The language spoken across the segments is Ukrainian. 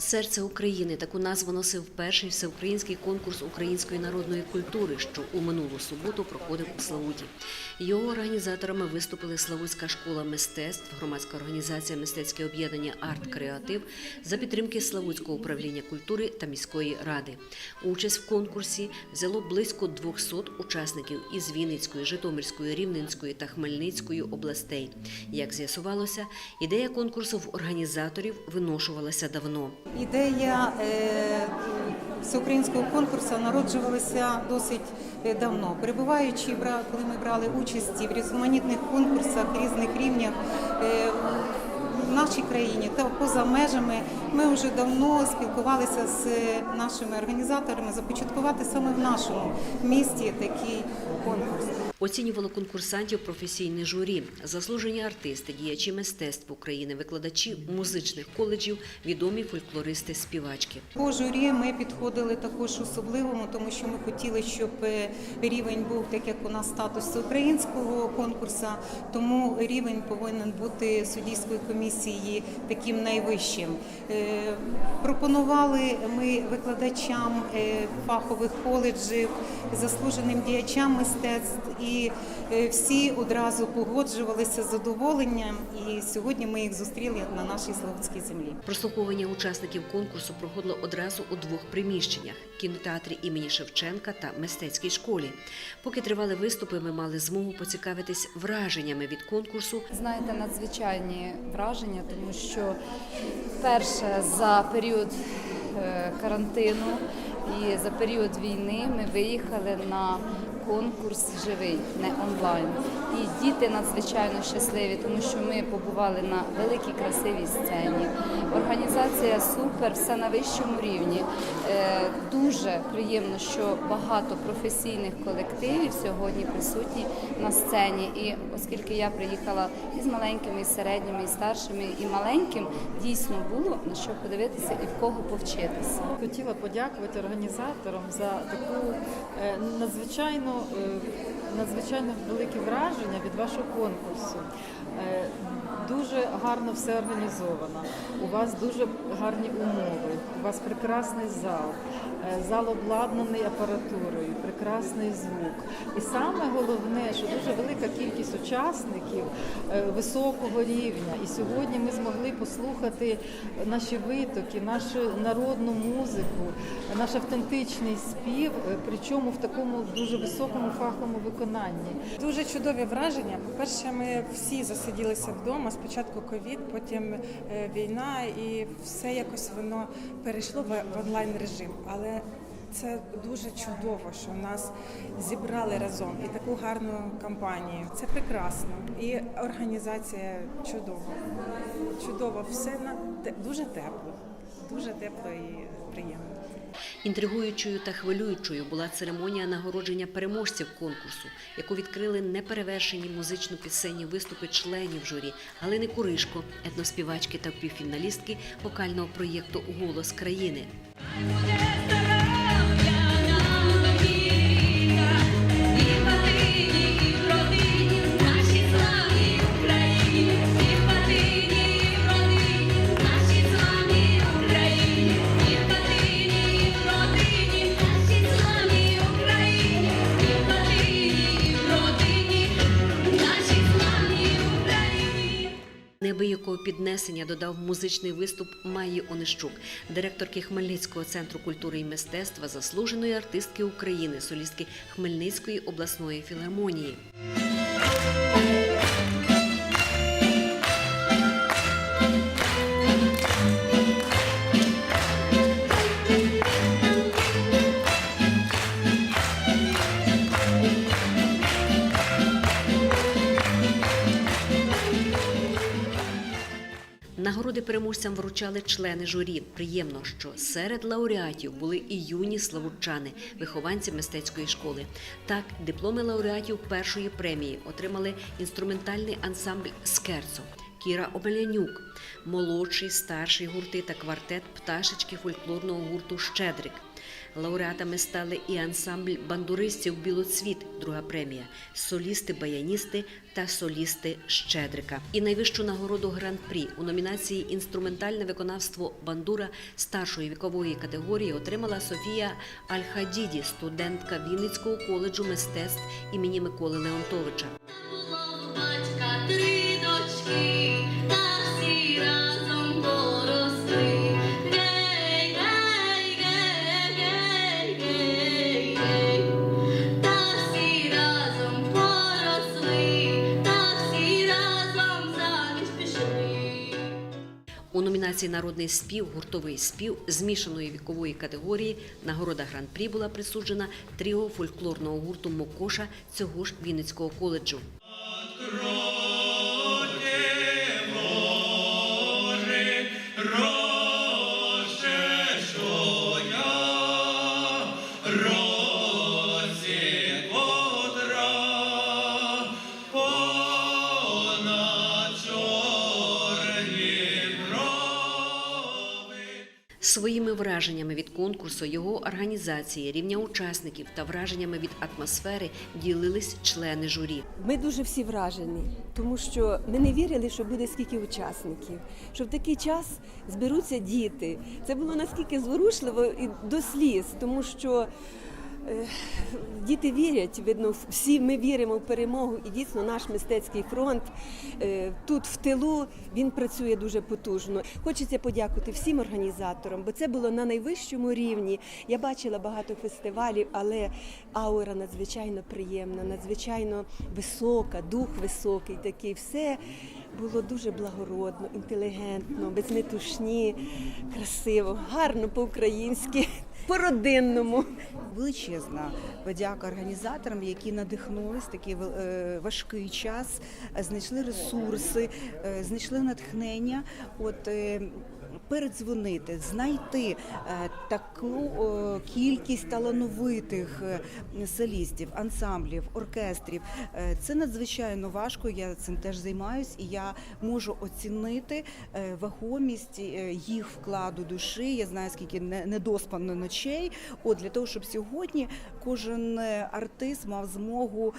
Серце України таку назву носив перший всеукраїнський конкурс української народної культури, що у минулу суботу проходив у Славуті. Його організаторами виступили Славутська школа мистецтв, громадська організація Мистецьке об'єднання Арт Креатив за підтримки Славутського управління культури та міської ради. Участь в конкурсі взяло близько 200 учасників із Вінницької, Житомирської, Рівненської та Хмельницької областей. Як з'ясувалося, ідея конкурсу в організаторів виношувалася давно. Ідея е, всеукраїнського конкурсу народжувалася досить е, давно. Перебуваючи, коли ми брали участь в різноманітних конкурсах різних рівнях е, в нашій країні та поза межами, ми вже давно спілкувалися з нашими організаторами започаткувати саме в нашому місті такий конкурс. Оцінювало конкурсантів професійне журі, заслужені артисти, діячі мистецтв України, викладачі музичних коледжів, відомі фольклористи, співачки. По журі ми підходили також особливому, тому що ми хотіли, щоб е, рівень був так, як у нас статус українського конкурсу, тому рівень повинен бути суддівської комісії таким найвищим. Е, Пропонували ми викладачам е, фахових коледжів, заслуженим діячам мистецтв, і е, всі одразу погоджувалися з задоволенням. І сьогодні ми їх зустріли на нашій Славутській землі. Прослуховування учасників конкурсу проходило одразу у двох приміщеннях кінотеатрі імені Шевченка та мистецькій школі. Поки тривали виступи, ми мали змогу поцікавитись враженнями від конкурсу Знаєте, надзвичайні враження, тому що перше за період е, карантину і за період війни ми виїхали на конкурс живий, не онлайн. І діти надзвичайно щасливі, тому що ми побували на великій красивій сцені. Організація супер, все на вищому рівні. Е, Дуже приємно, що багато професійних колективів сьогодні присутні на сцені. І оскільки я приїхала із маленькими, і середніми, і старшими, і маленьким, дійсно було на що подивитися і в кого повчитися. Хотіла подякувати організаторам за таку е, надзвичайно, е, надзвичайно велике враження від вашого конкурсу. Дуже гарно все організовано. У вас дуже гарні умови. У вас прекрасний зал, е, зал обладнаний апаратурою, прекрасний звук. І саме головне, що дуже велика кількість учасників е, високого рівня. І сьогодні ми змогли послухати наші витоки, нашу народну музику, наш автентичний спів, е, причому в такому дуже високому фаховому виконанні. Дуже чудові враження. По-перше, ми всі засиділися вдома. Спочатку ковід, потім е, війна, і все якось воно перейшло в онлайн режим. Але це дуже чудово, що нас зібрали разом і таку гарну кампанію. Це прекрасно. І організація чудова. Чудово, все на дуже тепло, дуже тепло і приємно. Інтригуючою та хвилюючою була церемонія нагородження переможців конкурсу, яку відкрили неперевершені музично-пісенні виступи членів журі Галини Куришко, етноспівачки та півфіналістки вокального проєкту Голос країни. Піднесення додав музичний виступ Майї Онищук, директорки Хмельницького центру культури і мистецтва, заслуженої артистки України, солістки Хмельницької обласної філармонії. Переможцям вручали члени журі. Приємно, що серед лауреатів були і юні славутчани, вихованці мистецької школи. Так, дипломи лауреатів першої премії отримали інструментальний ансамбль Скерцо, Кіра Омелянюк, молодший, старший гурти та квартет пташечки фольклорного гурту Щедрик. Лауреатами стали і ансамбль бандуристів Білоцвіт, друга премія, солісти-баяністи та солісти Щедрика. І найвищу нагороду гран-прі у номінації Інструментальне виконавство бандура старшої вікової категорії отримала Софія Альхадіді, студентка Вінницького коледжу мистецтв імені Миколи Леонтовича. Номінації Народний спів, гуртовий спів змішаної вікової категорії нагорода гран-прі була присуджена тріо фольклорного гурту Мокоша цього ж Вінницького коледжу. Своїми враженнями від конкурсу, його організації, рівня учасників та враженнями від атмосфери ділились члени журі. Ми дуже всі вражені, тому що ми не вірили, що буде скільки учасників, що в такий час зберуться діти. Це було наскільки зворушливо і до сліз, тому що діти вірять, видно, всі ми віримо в перемогу, і дійсно наш мистецький фронт е, тут в тилу він працює дуже потужно. Хочеться подякувати всім організаторам, бо це було на найвищому рівні. Я бачила багато фестивалів, але аура надзвичайно приємна, надзвичайно висока, дух високий такий. Все було дуже благородно, інтелігентно, без метушні, красиво, гарно по-українськи, по-родинному. Величезна подяка організаторам, які надихнулись такий е, важкий час, знайшли ресурси, е, знайшли натхнення. От е, передзвонити, знайти е, таку кількість талановитих е, солістів, ансамблів, оркестрів. Е, Це надзвичайно важко. Я цим теж займаюсь, і я можу оцінити вагомість їх вкладу душі. Я знаю, скільки не- недоспано ночей. От для того, щоб сьогодні кожен артист мав змогу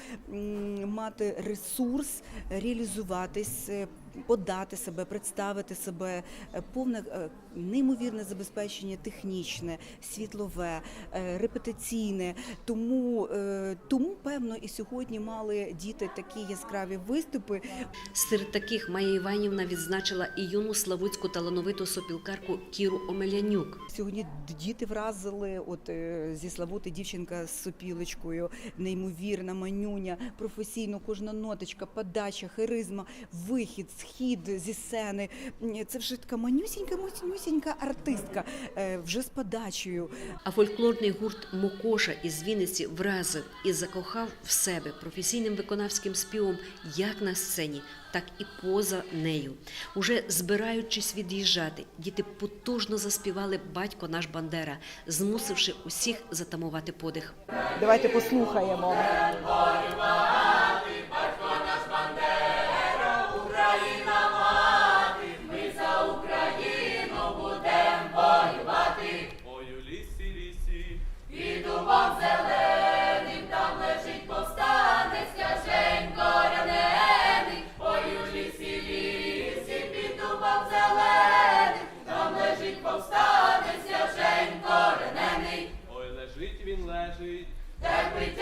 мати ресурс, реалізуватись. Подати себе, представити себе, е, повне е, неймовірне забезпечення технічне, світлове, е, репетиційне. Тому, тому певно, і сьогодні мали діти такі яскраві виступи. Серед таких Майя Іванівна відзначила і юну славутську талановиту сопілкарку Кіру Омелянюк. Сьогодні діти вразили. От зі Славути дівчинка з сопілочкою, неймовірна манюня, професійно кожна ноточка, подача, харизма, вихід, схід зі сцени. Це вже така манюсінька, манюсінька артистка, е, вже з подачею. А фольклорний гурт Мокоша із Вінниці вразив і закохав в себе професійним виконавським співом як на сцені, так і поза нею. Уже збираючись від'їжджати, діти потужно заспівали батько наш Бандера, змусивши усіх затамувати подих. Давайте послухаємо. Ой,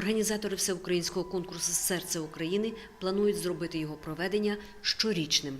Організатори всеукраїнського конкурсу Серце України планують зробити його проведення щорічним.